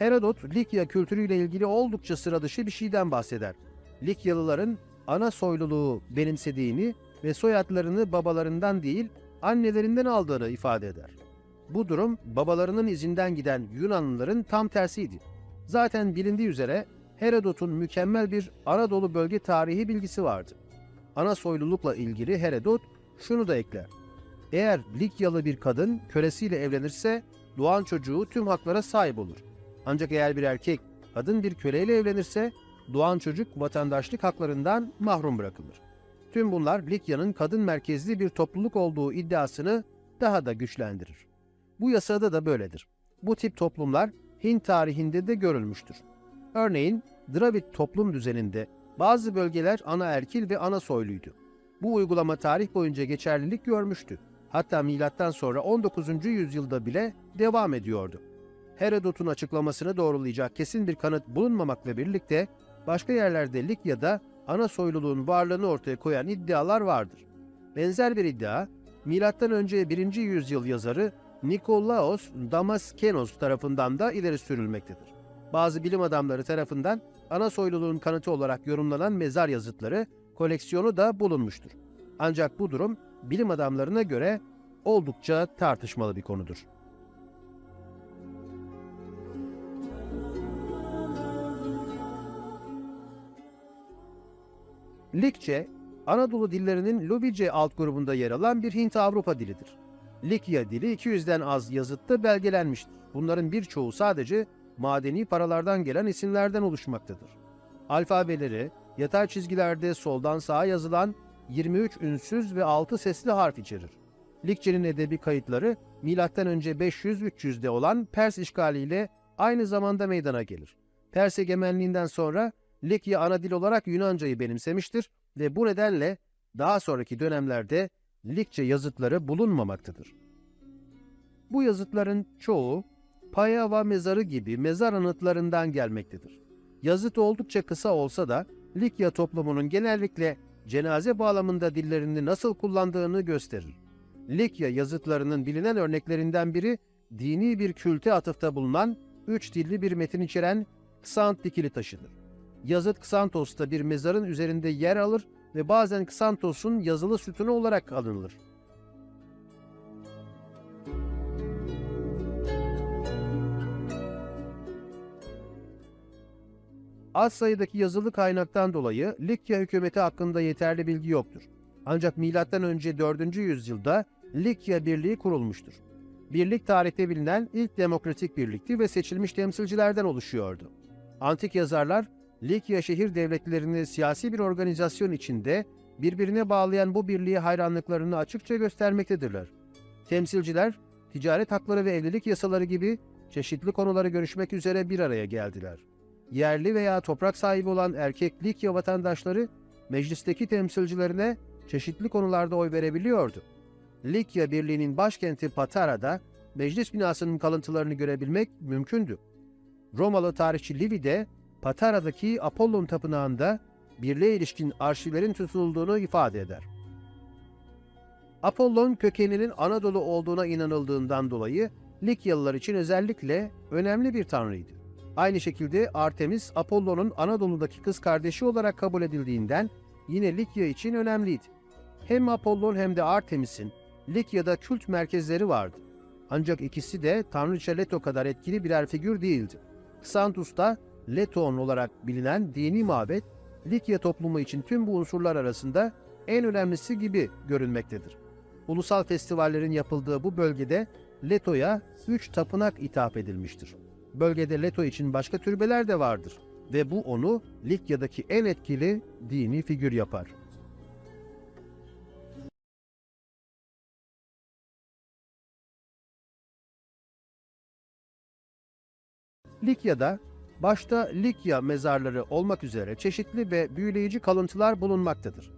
Herodot, Likya kültürüyle ilgili oldukça sıra dışı bir şeyden bahseder. Likyalıların ana soyluluğu benimsediğini ve soyadlarını babalarından değil, annelerinden aldığını ifade eder. Bu durum babalarının izinden giden Yunanlıların tam tersiydi. Zaten bilindiği üzere Herodot'un mükemmel bir Anadolu bölge tarihi bilgisi vardı. Ana soylulukla ilgili Herodot şunu da ekler. Eğer Likyalı bir kadın kölesiyle evlenirse doğan çocuğu tüm haklara sahip olur. Ancak eğer bir erkek kadın bir köleyle evlenirse doğan çocuk vatandaşlık haklarından mahrum bırakılır. Tüm bunlar Likya'nın kadın merkezli bir topluluk olduğu iddiasını daha da güçlendirir. Bu yasada da böyledir. Bu tip toplumlar Hint tarihinde de görülmüştür. Örneğin Dravid toplum düzeninde bazı bölgeler ana erkil ve ana soyluydu. Bu uygulama tarih boyunca geçerlilik görmüştü. Hatta milattan sonra 19. yüzyılda bile devam ediyordu. Herodot'un açıklamasını doğrulayacak kesin bir kanıt bulunmamakla birlikte başka yerlerde Likya'da ana soyluluğun varlığını ortaya koyan iddialar vardır. Benzer bir iddia önce 1. yüzyıl yazarı Nikolaos Damaskenos tarafından da ileri sürülmektedir. Bazı bilim adamları tarafından ana soyluluğun kanıtı olarak yorumlanan mezar yazıtları koleksiyonu da bulunmuştur. Ancak bu durum bilim adamlarına göre oldukça tartışmalı bir konudur. Likçe, Anadolu dillerinin Lubice alt grubunda yer alan bir Hint-Avrupa dilidir. Likya dili 200'den az yazıtta belgelenmiştir. Bunların birçoğu sadece madeni paralardan gelen isimlerden oluşmaktadır. Alfabeleri, yatay çizgilerde soldan sağa yazılan 23 ünsüz ve 6 sesli harf içerir. Likçe'nin edebi kayıtları M.Ö. 500-300'de olan Pers işgaliyle aynı zamanda meydana gelir. Pers egemenliğinden sonra Likya ana dil olarak Yunancayı benimsemiştir ve bu nedenle daha sonraki dönemlerde Likçe yazıtları bulunmamaktadır. Bu yazıtların çoğu Payava mezarı gibi mezar anıtlarından gelmektedir. Yazıt oldukça kısa olsa da Likya toplumunun genellikle cenaze bağlamında dillerini nasıl kullandığını gösterir. Likya yazıtlarının bilinen örneklerinden biri dini bir külte atıfta bulunan üç dilli bir metin içeren Ksant dikili taşıdır. Yazıt Ksantos'ta bir mezarın üzerinde yer alır ve bazen Ksantos'un yazılı sütunu olarak alınır. Az sayıdaki yazılı kaynaktan dolayı Likya hükümeti hakkında yeterli bilgi yoktur. Ancak M.Ö. 4. yüzyılda Likya Birliği kurulmuştur. Birlik tarihte bilinen ilk demokratik birlikti ve seçilmiş temsilcilerden oluşuyordu. Antik yazarlar Likya şehir devletlerini siyasi bir organizasyon içinde birbirine bağlayan bu birliğe hayranlıklarını açıkça göstermektedirler. Temsilciler, ticaret hakları ve evlilik yasaları gibi çeşitli konuları görüşmek üzere bir araya geldiler. Yerli veya toprak sahibi olan erkek Likya vatandaşları meclisteki temsilcilerine çeşitli konularda oy verebiliyordu. Likya Birliği'nin başkenti Patara'da meclis binasının kalıntılarını görebilmek mümkündü. Romalı tarihçi Livy de Patara'daki Apollon tapınağında birliğe ilişkin arşivlerin tutulduğunu ifade eder. Apollon kökeninin Anadolu olduğuna inanıldığından dolayı Likyalılar için özellikle önemli bir tanrıydı. Aynı şekilde Artemis, Apollon'un Anadolu'daki kız kardeşi olarak kabul edildiğinden yine Likya için önemliydi. Hem Apollon hem de Artemis'in Likya'da kült merkezleri vardı. Ancak ikisi de Tanrıça Leto kadar etkili birer figür değildi. Xanthus'ta Leton olarak bilinen dini mabet, Likya toplumu için tüm bu unsurlar arasında en önemlisi gibi görünmektedir. Ulusal festivallerin yapıldığı bu bölgede Leto'ya üç tapınak ithaf edilmiştir. Bölgede Leto için başka türbeler de vardır ve bu onu Likya'daki en etkili dini figür yapar. Likya'da başta Likya mezarları olmak üzere çeşitli ve büyüleyici kalıntılar bulunmaktadır.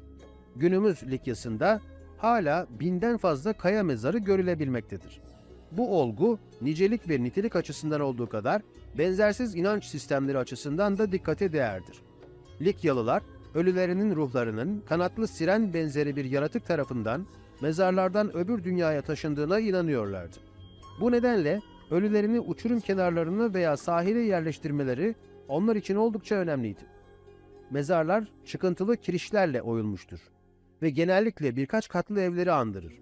Günümüz Likya'sında hala binden fazla kaya mezarı görülebilmektedir. Bu olgu nicelik ve nitelik açısından olduğu kadar benzersiz inanç sistemleri açısından da dikkate değerdir. Likyalılar, ölülerinin ruhlarının kanatlı siren benzeri bir yaratık tarafından mezarlardan öbür dünyaya taşındığına inanıyorlardı. Bu nedenle ölülerini uçurum kenarlarına veya sahile yerleştirmeleri onlar için oldukça önemliydi. Mezarlar çıkıntılı kirişlerle oyulmuştur ve genellikle birkaç katlı evleri andırır.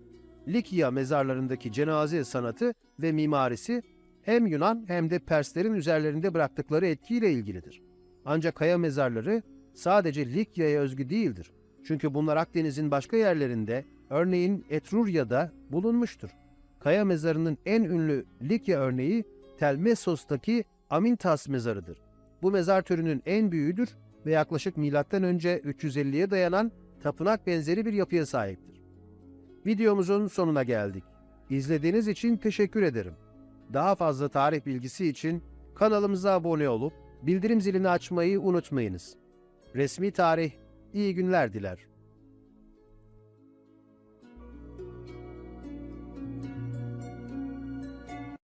Likya mezarlarındaki cenaze sanatı ve mimarisi hem Yunan hem de Perslerin üzerlerinde bıraktıkları etkiyle ilgilidir. Ancak kaya mezarları sadece Likya'ya özgü değildir. Çünkü bunlar Akdeniz'in başka yerlerinde, örneğin Etrurya'da bulunmuştur. Kaya mezarının en ünlü Likya örneği Telmessos'taki Amintas mezarıdır. Bu mezar türünün en büyüğüdür ve yaklaşık M.Ö. 350'ye dayanan tapınak benzeri bir yapıya sahiptir. Videomuzun sonuna geldik. İzlediğiniz için teşekkür ederim. Daha fazla tarih bilgisi için kanalımıza abone olup bildirim zilini açmayı unutmayınız. Resmi tarih iyi günler diler.